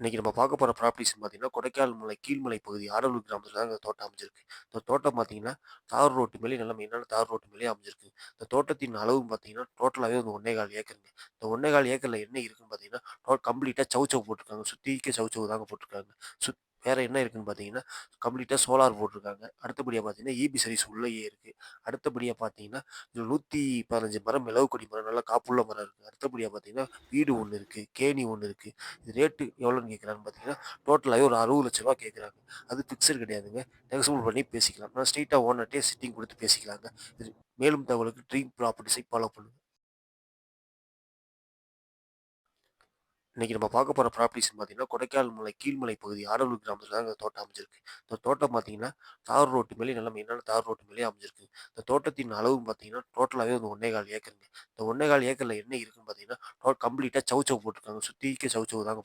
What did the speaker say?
இன்றைக்கி நம்ம பார்க்க போகிற ப்ராப்பர்ட்டிஸ் பார்த்தீங்கன்னா, கொடைக்கானல் மலை கீழ்மலை பகுதி ஆடலூர் கிராமத்தில் தான் இந்த தோட்டம் அமைஞ்சிருக்கு. இந்த தோட்டம் பார்த்தீங்கன்னா, தார் ரோட்டு மேலே நல்ல மெயினான தார் ரோட்டு மேலேயே அமைஞ்சிருக்கு. இந்த தோட்டத்தின் அளவு பார்த்தீங்கன்னா, டோட்டலாகவே வந்து 1 1/4 ஏக்கருங்க. இந்த ஒன்னே கால் ஏக்கரில் என்ன இருக்குன்னு பார்த்தீங்கன்னா, டோ சவுச்சவு போட்டிருக்காங்க சுற்றிக்க சவுச்சவு தாங்க போட்டிருக்காங்க சுத் வேறு என்ன இருக்குன்னு பார்த்தீங்கன்னா, கம்ப்ளீட்டாக சோலார் போட்டிருக்காங்க அடுத்தபடியாக பார்த்தீங்கன்னா, இபி சர்வீஸ் உள்ளேயே இருக்குது அடுத்தபடியாக பார்த்தீங்கன்னா, நூற்றி பதினஞ்சு மரம் மிளகு கொடி மரம் நல்லா காப்புள்ள மரம் இருக்குது அடுத்தபடியாக பார்த்தீங்கன்னா, வீடு ஒன்று இருக்குது கேணி ஒன்று இருக்குது இது ரேட்டு எவ்வளோன்னு கேட்குறான்னு பார்த்தீங்கன்னா, டோட்டலாகவே ஒரு அறுபது லட்ச ரூபா கேட்குறாங்க. அது ஃபிக்ஸட் கிடையாதுங்க. நெக்ஸ்ட் பண்ணி பேசிக்கலாம். நான் ஸ்ட்ரீட்டாக ஓனர்ட்டயே சிட்டிங் கொடுத்து பேசிக்கலாங்க. இது மேலும் தகவலுக்கு ட்ரீம் ப்ராப்பர்ட்டிஸை ஃபாலோ பண்ணுங்கள் இன்றைக்கி நம்ம பார்க்க போகிற ப்ராப்பர்ட்டிஸ்ன்னு பார்த்தீங்கன்னா, கொடைக்கால் மலை கீழ்மலை பகுதி ஆடலூர் கிராமத்தில் தான் இந்த தோட்டம் அமைஞ்சிருக்கு. இந்த தோட்டம் பார்த்தீங்கன்னா, தார் ரோட்டு மேலே நல்ல மெயினான தார் ரோட்டு மேலேயே அமைஞ்சிருக்கு. இந்த தோட்டத்தின் அளவு பார்த்தீங்கன்னா, டோட்டலாகவே வந்து 1 1/4 ஏக்கருங்க. இந்த ஒன்னே கால் ஏக்கரில் என்ன இருக்குன்னு பார்த்தீங்கன்னா, டோ சவுச்சவு போட்டிருக்காங்க போட்டுருக்காங்க. சவுச்சவு தாங்க